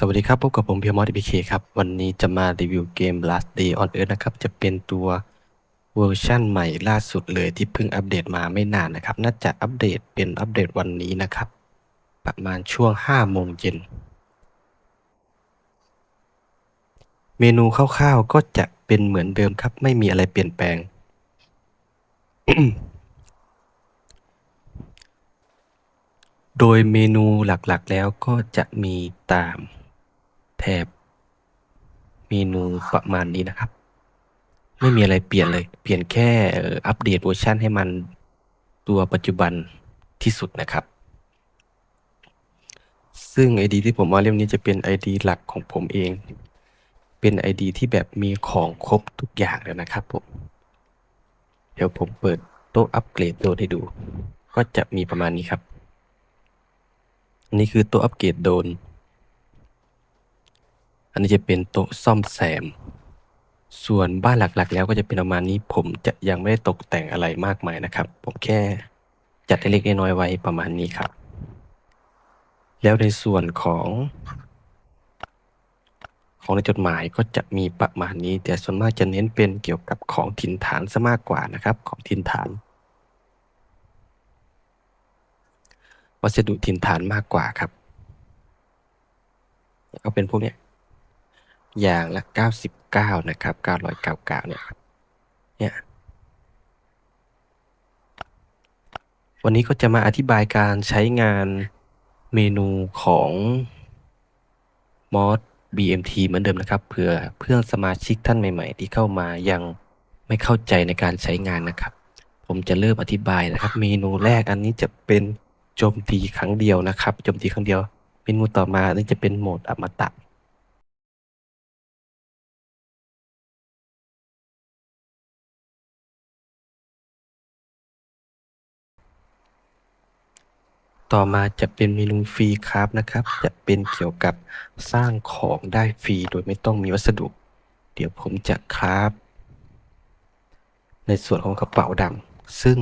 สวัสดีครับ พบกับผมเพียร์มอสบีเคครับ วันนี้จะมารีวิวเกม Last Day on Earth นะครับ จะเป็นตัวเวอร์ชั่นใหม่ล่าสุดเลยที่เพิ่งอัปเดตมาไม่นานนะครับ น่าจะอัปเดตเป็นอัปเดตวันนี้นะครับ ประมาณช่วง 5 โมงเย็น เมนูคร่าวๆก็จะเป็นเหมือนเดิมครับ ไม่มีอะไรเปลี่ยนแปลง โดยเมนูหลักๆแล้วก็จะมีตาม แถบเมนูประมาณนี้นะครับ ไม่มีอะไรเปลี่ยนเลย เปลี่ยนแค่อัปเดตเวอร์ชันให้มันตัวปัจจุบันที่สุดนะครับ ซึ่ง ID ที่ผมว่าเล่มนี้จะเป็น ID หลักของผมเอง เป็น ID ที่แบบมีของครบทุกอย่างแล้วนะครับผม เดี๋ยวผมเปิดโต๊ะอัปเกรดโดนให้ดู ก็จะมีประมาณนี้ครับนนี้คือโต๊ะอัปเกรดโดน นนี้จะเป็นโต๊ะซ่อมแซม ส่วนบ้านหลักๆ แล้วก็จะเป็นประมาณนี้ ผมจะยังไม่ได้ตกแต่งอะไรมากมายนะครับ ผมแค่จัดให้เล็กน้อยไว้ประมาณนี้ครับ แล้วในส่วนของ ของในจดหมายก็จะมีประมาณนี้ แต่ส่วนมากจะเน้นเป็นเกี่ยวกับของถิ่นฐานซะมากกว่านะครับ ของถิ่นฐานวัสดุถิ่นฐานมากกว่าครับก็เป็นพวกเนี้ย อย่างละ 99 นะครับ 999 เนี่ยครับเนี่ย วันนี้ก็จะมาอธิบายการใช้งานเมนูของ mod BMT เหมือนเดิมนะครับ เพื่อเพื่อนสมาชิกท่านใหม่ ๆ ที่เข้ามายังไม่เข้าใจในการใช้งานนะครับ ผมจะเริ่มอธิบายนะครับ เมนูแรกอันนี้จะเป็นโจมตีครั้งเดียวนะครับโจมตีครั้งเดียว เมนูต่อมาอันนี้จะเป็นโหมดอมตะ ต่อมาจะเป็นเมนูฟรีครับนะครับ จะเป็นเกี่ยวกับสร้างของได้ฟรีโดยไม่ต้องมีวัสดุ เดี๋ยวผมจะคราฟในส่วนของกระเป๋าดำซึ่ง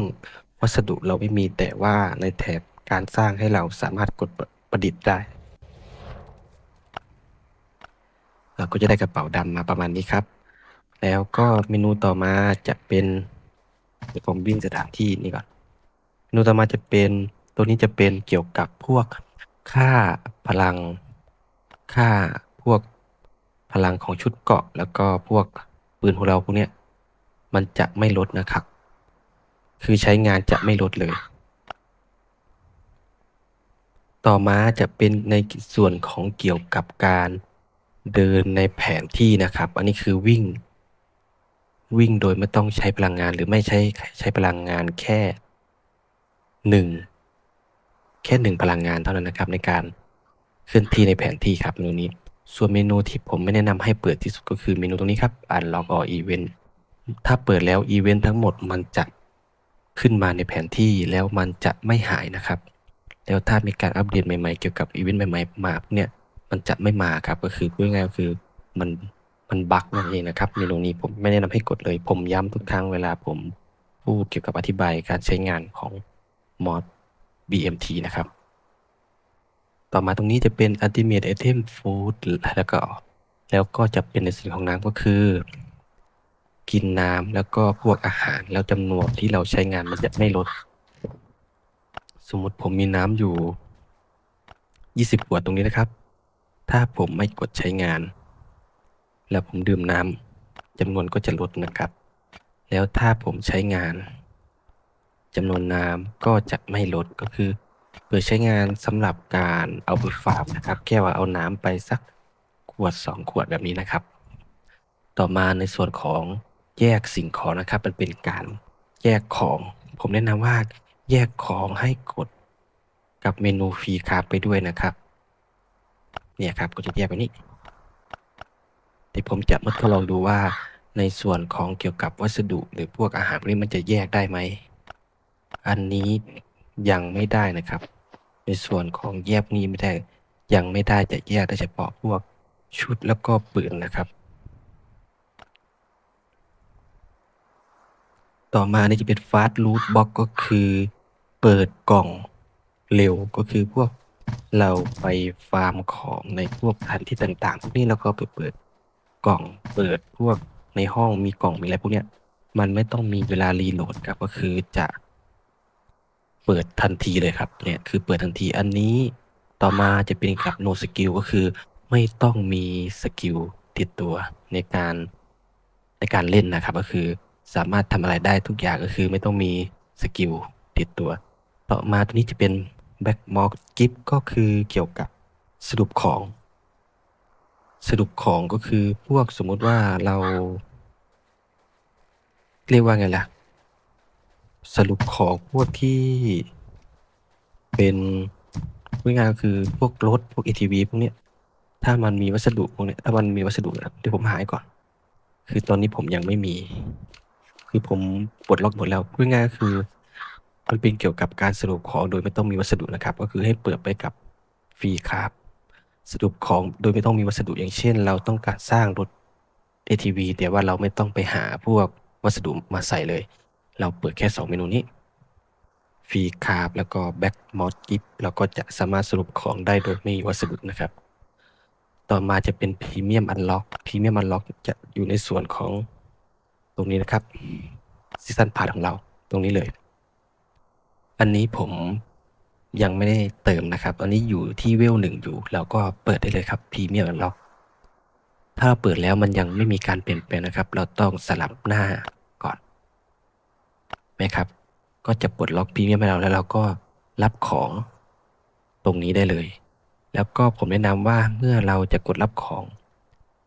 วัสดุเราไม่มีแต่ว่าในแถบการสร้างให้เราสามารถกดประดิษฐ์ได้ เราก็จะได้กระเป๋าดำมาประมาณนี้ครับ แล้วก็เมนูต่อมาจะเป็นเดี๋ยวผมวิ่งสถานที่นี่ก่อนเมนูต่อมาจะเป็น ตัวนี้จะเป็นเกี่ยวกับพวกค่าพลัง ค่าพวกพลังของชุดเกาะ แล้วก็พวกปืนของเราพวกเนี้ยมันจะไม่ลดนะครับ คือใช้งานจะไม่ลดเลย ต่อมาจะเป็นในส่วนของเกี่ยวกับการเดินในแผนที่นะครับ อันนี้คือวิ่ง วิ่งโดยไม่ต้องใช้พลังงานหรือไม่ใช้ใช้พลังงานแค่หนึ่ง แค่หนึ่งพลังงานเท่านั้นนะครับ ในการเคลื่อนที่ในแผนที่ครับเมนูนี้ ส่วนเมนูที่ผมไม่แนะนำให้เปิดที่สุดก็คือเมนูตรงนี้ครับ Unlock or Event ถ้าเปิดแล้วอีเวนต์ทั้งหมดมันจะขึ้นมาในแผนที่แล้วมันจะไม่หายนะครับ แล้วถ้ามีการอัปเดตใหม่ๆ เกี่ยวกับอีเวนต์ใหม่ๆมาเนี่ยมันจะไม่มาครับก็คือพูดง่ายๆก็คือมันมันบั๊กนั่นเองนะครับเมนูนี้ผมไม่แนะนำให้กดเลย ผมย้ำทุกครั้งเวลาผมพูดเกี่ยวกับอธิบายการใช้งานของมอด BMT นะครับ ต่อมาตรงนี้จะเป็น Ultimate Item Food แล้วก็แล้วก็จะเป็นในส่วนของน้ำก็คือ กินน้ำแล้วก็พวกอาหารแล้วจำนวนที่เราใช้งานมันจะไม่ลด สมมติผมมีน้ำอยู่ 20ขวดตรงนี้นะครับ ถ้าผมไม่กดใช้งาน แล้วผมดื่มน้ำจำนวนก็จะลดนะครับ แล้วถ้าผมใช้งาน จำนวนน้ำก็จะไม่ลดก็คือเปิดใช้งานสำหรับการเอาไปฝากนะครับ แค่ว่าเอาน้ำไปสักขวด 2 ขวดแบบนี้นะครับ ต่อมาในส่วนของแยกสิ่งของนะครับ มันเป็นการแยกของ ผมแนะนำว่าแยกของให้กดกับเมนูฟรีคราฟไปด้วยนะครับ เนี่ยครับก็จะแยกไปนี้เดี๋ยวผมจะมาทดลองดูว่าในส่วนของเกี่ยวกับวัสดุหรือพวกอาหารพวกนี้มันจะแยกได้ไหม อันนี้ยังไม่ได้นะครับ ในส่วนของแยกนี้ไม่ได้ ยังไม่ได้จะแยกได้เฉพาะพวกชุดแล้วก็ปืนนะครับ ต่อมานี่จะเป็นฟาสต์รูทบ็อกก็คือเปิดกล่องเร็วก็คือพวกเราไปฟาร์มของในพวกทันที่ต่างๆ พวกนี้แล้วก็ไปเปิดกล่องเปิดพวกในห้องมีกล่องมีอะไรพวกเนี้ย มันไม่ต้องมีเวลารีโหลดครับก็คือจะ เปิดทันทีเลยครับ เนี่ยคือเปิดทันทีอันนี้ต่อมาจะเป็นกับ no skill ก็คือ ไม่ต้องมีสกิลติดตัวในการในการเล่นนะครับ ก็คือสามารถทำอะไรได้ทุกอย่างก็คือไม่ต้องมีสกิลติดตัว ต่อมาตัวนี้จะเป็น back m o r gift ก็คือเกี่ยวกับสรุปของ สรุปของก็คือพวกสมมุติว่าเรา เรียกว่าไงล่ะ สรุปของพวกที่เป็นพูดง่ายๆก็คือพวกรถพวก ATV พวกเนี้ย ถ้ามันมีวัสดุพวกเนี้ยถ้ามันมีวัสดุนะเดี๋ยวผมหายก่อน คือตอนนี้ผมยังไม่มี คือผมปลดล็อกหมดแล้วพูดง่ายๆก็คือ มันเป็นเกี่ยวกับการสรุปของโดยไม่ต้องมีวัสดุนะครับ ก็คือให้เปิดไปกับฟรีครับสรุปของโดยไม่ต้องมีวัสดุอย่างเช่น เราต้องการสร้างรถ ATV แต่ว่าเราไม่ต้องไปหาพวกวัสดุมาใส่เลย เราเปิดแค่ 2 เมนูนี้ฟรีคาร์บแล้วก็แบ็กมอดกิฟเราก็จะสามารถสรุปของได้โดยไม่มีวัสดุนะครับ ต่อมาจะเป็นพรีเมียมอันล็อกพรีเมียมอันล็อกจะอยู่ในส่วนของตรงนี้นะครับซีซันพาร์ทของเราตรงนี้เลย อันนี้ผมยังไม่ได้เติมนะครับ อันนี้อยู่ที่เวลหนึ่งอยู่ เราก็เปิดได้เลยครับพรีเมียมอันล็อกถ้าเปิดแล้วมันยังไม่มีการเปลี่ยนแปลงนะครับ เราต้องสลับหน้า ไหมครับ ก็จะปลดล็อกพรีเมียมให้เราแล้วเราก็รับของตรงนี้ได้เลย แล้วก็ผมแนะนำว่าเมื่อเราจะกดรับของ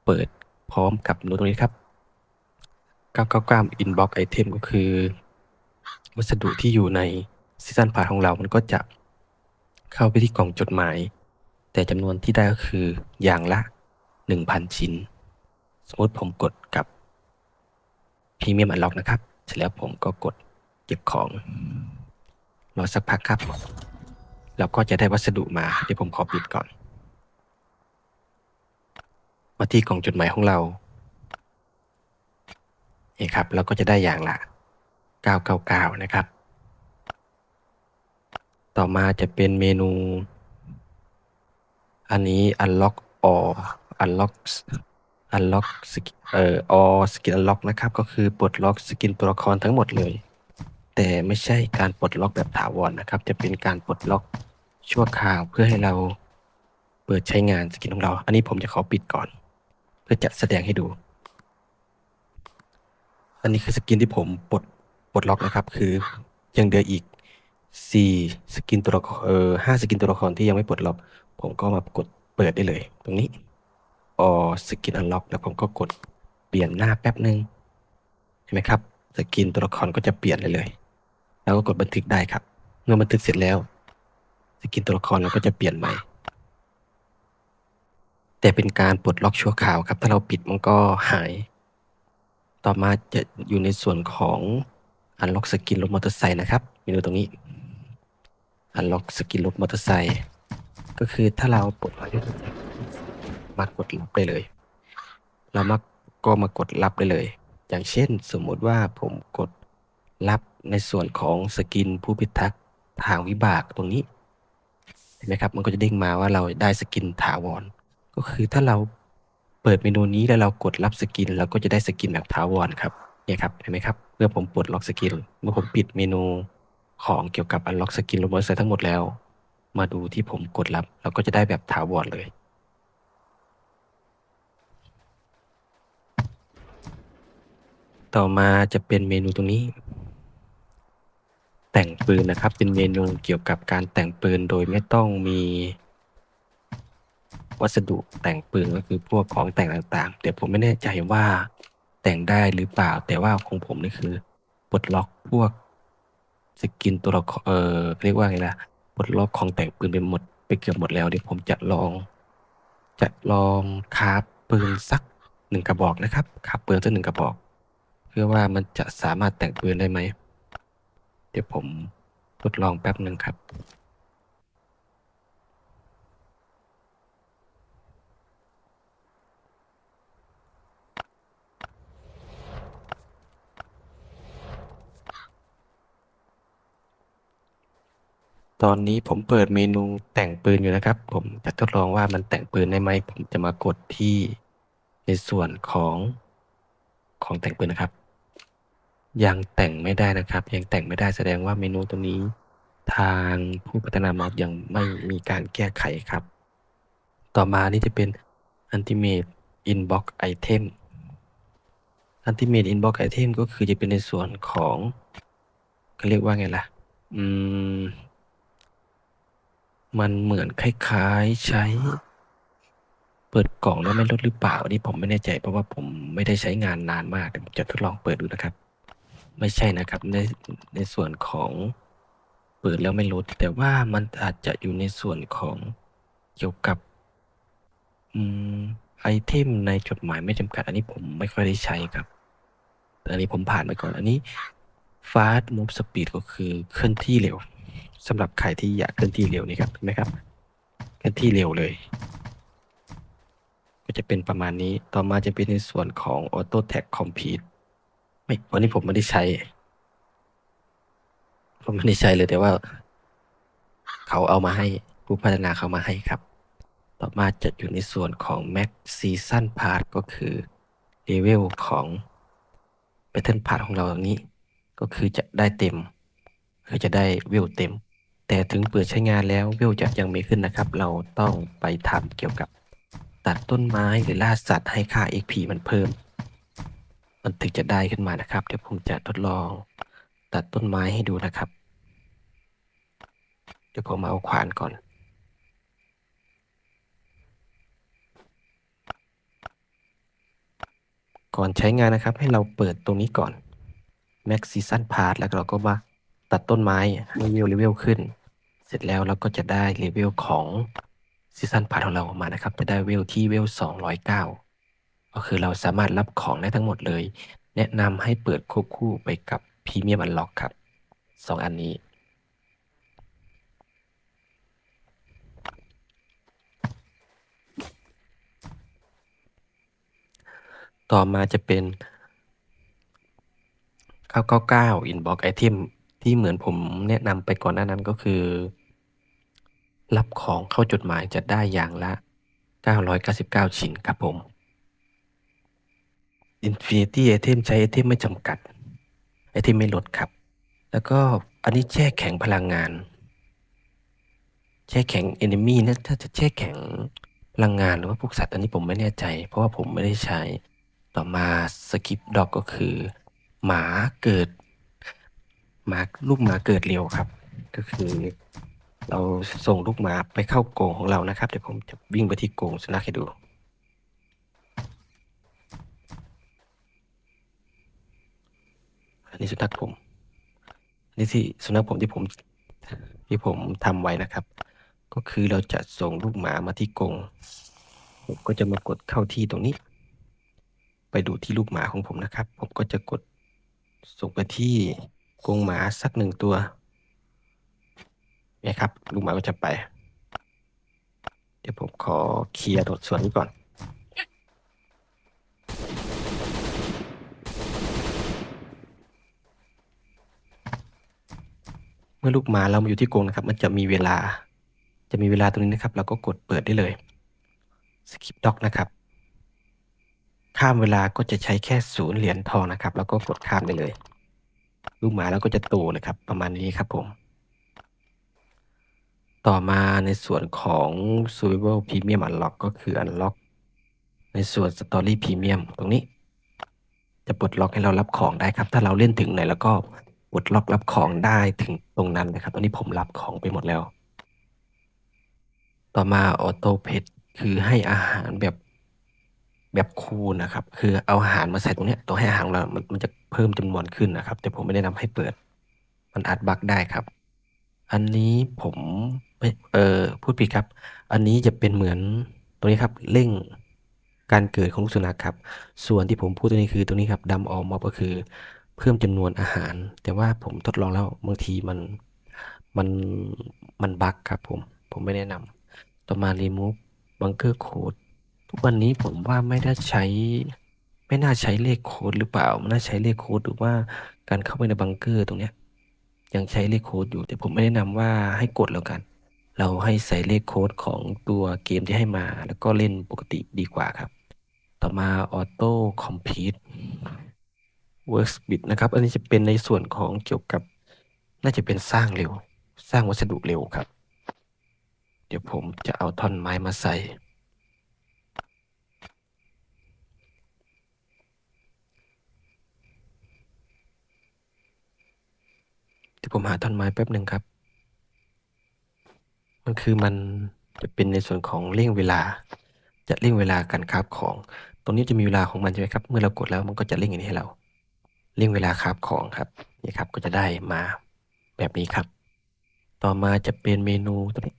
เปิดพร้อมกับโน้ตตรงนี้ครับ999 inbox item ก็คือ วัสดุที่อยู่ในซีซันพาของเรา มันก็จะเข้าไปที่กล่องจดหมาย แต่จำนวนที่ได้ก็คืออย่างละ 1,000 ชิ้น สมมติผมกดกับพรีเมียมอันล็อกนะครับ เสร็จแล้วผมก็กด เก็บของ รอสักพักครับ แล้วก็จะได้วัสดุมา เดี๋ยวผมขอปิดก่อน มาที่กล่องจดหมายของเรานี่ครับ เราก็จะได้อย่างละ 999 นะครับ ต่อมาจะเป็นเมนู อันนี้ unlock all unlock unlock เอ่อ all skin unlock นะครับ ก็คือปลดล็อกสกินตัวละครทั้งหมดเลย แต่ไม่ใช่การปลดล็อกแบบถาวรนะครับ จะเป็นการปลดล็อกชั่วคราวเพื่อให้เราเปิดใช้งานสกินของเรา อันนี้ผมจะขอปิดก่อน เพื่อจะแสดงให้ดู อันนี้คือสกินที่ผมปลดปลดล็อกนะครับ คือยังเหลืออีกสี่สกินตัวละครเออห้าสกินตัวละครที่ยังไม่ปลดล็อก ผมก็มากดเปิดได้เลย ตรงนี้ออสกินอันล็อกแล้วผมก็กดเปลี่ยนหน้าแป๊บหนึ่งเห็นไหมครับ สกินตัวละครก็จะเปลี่ยนเลยเลย แล้วก็กดบันทึกได้ครับ เมื่อบันทึกเสร็จแล้ว สกินตัวละครเราก็จะเปลี่ยนใหม่ แต่เป็นการปลดล็อกชั่วคราวครับ ถ้าเราปิดมันก็หาย ต่อมาจะอยู่ในส่วนของอันล็อกสกินรถมอเตอร์ไซค์นะครับเมนูตรงนี้อันล็อกสกินรถมอเตอร์ไซค์ก็คือถ้าเราปลดล็อกมากดรับได้เลย เรามักก็มากดรับได้เลย อย่างเช่นสมมุติว่าผมกด รับในส่วนของสกินผู้พิทักษ์ทางวิบากตรงนี้เห็นไหมครับ มันก็จะเด้งมาว่าเราได้สกินถาวร ก็คือถ้าเราเปิดเมนูนี้แล้วเรากดรับสกินเราก็จะได้สกินแบบถาวรครับเนี่ยครับเห็นไหมครับเมื่อผมปลดล็อกสกินเมื่อผมปิดเมนูของเกี่ยวกับอันล็อกสกินรถมอเตอร์ไซทั้งหมดแล้ว มาดูที่ผมกดรับ เราก็จะได้แบบถาวรเลยต่อมาจะเป็นเมนูตรงนี้ แต่งปืนนะครับ เป็นเมนูเกี่ยวกับการแต่งปืนโดยไม่ต้องมี วัสดุแต่งปืนก็คือพวกของแต่งต่างๆ แต่ผมไม่แน่ใจว่าแต่งได้หรือเปล่า แต่ว่าของผมนี่คือปลดล็อกพวกสกินตัวละครเออเรียกว่าไงล่ะปลดล็อกของแต่งปืนไปหมดไปเกือบหมดแล้วเดี๋ยวผมจะลอง จะลองคาฟปืนสักหนึ่งกระบอกนะครับคาฟปืนสักหนึ่งกระบอก เพื่อว่ามันจะสามารถแต่งปืนได้ไหม เดี๋ยวผมทดลองแป๊บหนึ่งครับตอนนี้ผมเปิดเมนูแต่งปืนอยู่นะครับ ผมจะทดลองว่ามันแต่งปืนได้ไหม ผมจะมากดที่ในส่วนของของแต่งปืนนะครับ ยังแต่งไม่ได้นะครับ ยังแต่งไม่ได้แสดงว่าเมนูตัวนี้ ทางผู้พัฒนามอดยังไม่มีการแก้ไขครับ ต่อมานี่จะเป็น Ultimate Inbox Item Ultimate Inbox Item ก็คือจะเป็นในส่วนของเขาเรียกว่าไงล่ะ อืม มันเหมือนคล้ายๆใช้ เปิดกล่องแล้วไม่ลดหรือเปล่าอันนี้ผมไม่แน่ใจเพราะว่าผมไม่ได้ใช้งานนานมากเดี๋ยวผมจะทดลองเปิดดูนะครับ ไม่ใช่นะครับในในส่วนของเปิดแล้วไม่ลดแต่ว่ามันอาจจะอยู่ในส่วนของเกี่ยวกับอืมไอเทมในจดหมายไม่จำกัด อันนี้ผมไม่ค่อยได้ใช้ครับ แต่อันนี้ผมผ่านไปก่อน อันนี้ fast move speed ก็คือเคลื่อนที่เร็วสำหรับใครที่อยากเคลื่อนที่เร็วนี่ครับเห็นไหมครับ เคลื่อนที่เร็วเลย ก็จะเป็นประมาณนี้ต่อมาจะเป็นในส่วนของ auto tag complete ไม่วันนี้ผมไม่ได้ใช้ ผมไม่ได้ใช้เลยแต่ว่า เขาเอามาให้ผู้พัฒนาเขามาให้ครับ ต่อมาจะอยู่ในส่วนของ Max Season Pass ก็คือเลเวลของ Battle Pass ของเราตรงนี้ ก็คือจะได้เต็ม คือจะได้เวลเต็ม แต่ถึงเปิดใช้งานแล้วเวลจะยังไม่ขึ้นนะครับ เราต้องไปทำเกี่ยวกับตัดต้นไม้หรือล่าสัตว์ให้ค่า XP มันเพิ่ม มันถึงจะได้ขึ้นมานะครับ เดี๋ยวผมจะทดลองตัดต้นไม้ให้ดูนะครับ เดี๋ยวผมเอาขวานก่อนก่อนใช้งานนะครับให้เราเปิดตรงนี้ก่อน Max Season Pass แล้วเราก็มาตัดต้นไม้ให้เลเวลเลเวลขึ้น เสร็จแล้วเราก็จะได้เลเวลของ Season Pass ของเราออกมานะครับ จะได้เวลที่เวล 209 ก็คือเราสามารถรับของได้ทั้งหมดเลย แนะนำให้เปิดควบคู่ไปกับพรีเมียมอันล็อกครับสองอันนี้ ต่อมาจะเป็น 999 Inbox Item ที่เหมือนผมแนะนำไปก่อนหน้านั้นก็คือ รับของเข้าจดหมายจะได้อย่างละ 999 ชิ้นครับผม Infinity Item ใช้ไอเทมไม่จำกัด ไอเทมไม่ลดครับ แล้วก็อันนี้แช่แข็งพลังงาน แช่แข็ง enemy นะถ้าจะแช่แข็งพลังงานหรือว่าพวกสัตว์อันนี้ผมไม่แน่ใจ เพราะว่าผมไม่ได้ใช้ ต่อมาสกิปดอกก็คือ หมาเกิด หมาลูกหมาเกิดเร็วครับ ก็คือเราส่งลูกหมาไปเข้าโกงของเรานะครับ เดี๋ยวผมจะวิ่งไปที่โกงสุนัขให้ดู นนี้สุนัขผมอันนี้ที่สุนัขผมที่ผมที่ผมทำไว้นะครับ ก็คือเราจะส่งลูกหมามาที่กรงผมก็จะมากดเข้าที่ตรงนี้ ไปดูที่ลูกหมาของผมนะครับ ผมก็จะกดส่งไปที่กรงหมาสักหนึ่งตัวนี่ยครับ ลูกหมาก็จะไป เดี๋ยวผมขอเคลียร์ตรงส่วนนี้ก่อน เมื่อลูกหมาเรามาอยู่ที่กรงนะครับ มันจะมีเวลา จะมีเวลาตรงนี้นะครับ เราก็กดเปิดได้เลย skip doc นะครับ ข้ามเวลาก็จะใช้แค่ศูนย์เหรียญทองนะครับ แล้วก็กดข้ามได้เลย ลูกหมาแล้วก็จะโตเลยครับ ประมาณนี้ครับผม ต่อมาในส่วนของ survival premium unlock ก็คือ unlock ในส่วน story premium ตรงนี้ จะปลดล็อกให้เรารับของได้ครับ ถ้าเราเล่นถึงไหนแล้วก็ ปลดล็อกรับของได้ถึงตรงนั้นนะครับ ตอนนี้ผมรับของไปหมดแล้ว ต่อมาออโต้เพชคือให้อาหารแบบแบบคูณนะครับ คือเอาอาหารมาใส่ตรงนี้ตัวให้อาหารเรามันมันจะเพิ่มจำนวนขึ้นนะครับ แต่ผมไม่ได้นำให้เปิด มันอาจบักได้ครับ อันนี้ผมเออพูดผิดครับ อันนี้จะเป็นเหมือนตรงนี้ครับเร่งการเกิดของลูกสุนัขครับ ส่วนที่ผมพูดตรงนี้คือตรงนี้ครับดัมออมอบก็คือ เพิ่มจำนวนอาหาร แต่ว่าผมทดลองแล้วบางทีมันมันมันบั๊กครับผม ผมไม่แนะนำต่อมา remove bunker code ทุกวันนี้ผมว่าไม่ได้ใช้ ไม่น่าใช้เลขโค้ดหรือเปล่า มันน่าใช้เลขโค้ดหรือว่าการเข้าไปในบังเกอร์ตรงเนี้ยยังใช้เลขโค้ดอยู่ แต่ผมไม่แนะนำว่าให้กดแล้วกัน เราให้ใส่เลขโค้ดของตัวเกมที่ให้มา แล้วก็เล่นปกติดีกว่าครับ ต่อมา Auto Complete Worksbit นะครับ อันนี้จะเป็นในส่วนของเกี่ยวกับน่าจะเป็นสร้างเร็ว สร้างวัสดุเร็วครับ เดี๋ยวผมจะเอาท่อนไม้มาใส่ เดี๋ยวผมหาท่อนไม้แป๊บหนึ่งครับ มันคือมันจะเป็นในส่วนของเร่งเวลา จะเร่งเวลาการคราฟของ ตรงนี้จะมีเวลาของมันใช่ไหมครับ เมื่อเรากดแล้วมันก็จะเร่งอย่างนี้ให้เรา เร่งเวลาคาฟของครับนี่ครับก็จะได้มาแบบนี้ครับ ต่อมาจะเป็นเมนูตัวนี้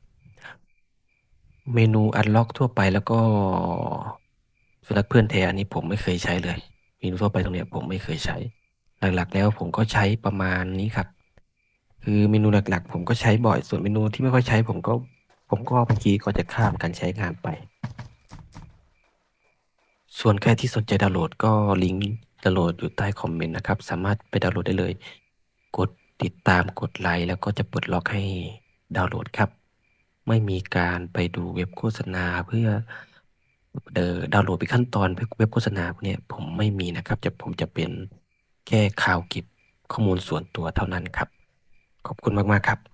เมนูอันล็อกทั่วไปแล้วก็สุนัขเพื่อนแท้อันนี้ผมไม่เคยใช้เลยเมนูทั่วไปตรงเนี้ยผมไม่เคยใช้ หลักๆ แล้วผมก็ใช้ประมาณนี้ครับ คือเมนูหลักๆ ผมก็ใช้บ่อยส่วนเมนูที่ไม่ค่อยใช้ ผมก็ผมก็บางทีก็จะข้ามการใช้งานไป ส่วนใครที่สนใจดาวน์โหลดก็ลิงก์ ดาวน์โหลดอยู่ใต้คอมเมนต์นะครับ สามารถไปดาวน์โหลดได้เลย กดติดตามกดไลค์แล้วก็จะเปิดล็อกให้ดาวน์โหลดครับ ไม่มีการไปดูเว็บโฆษณาเพื่อเดดาวน์โหลดไปขั้นตอนเว็บโฆษณาพวกเนี้ยผมไม่มีนะครับ จะผมจะเป็นแค่ข่าวเก็บข้อมูลส่วนตัวเท่านั้นครับ ขอบคุณมาก ๆ ครับ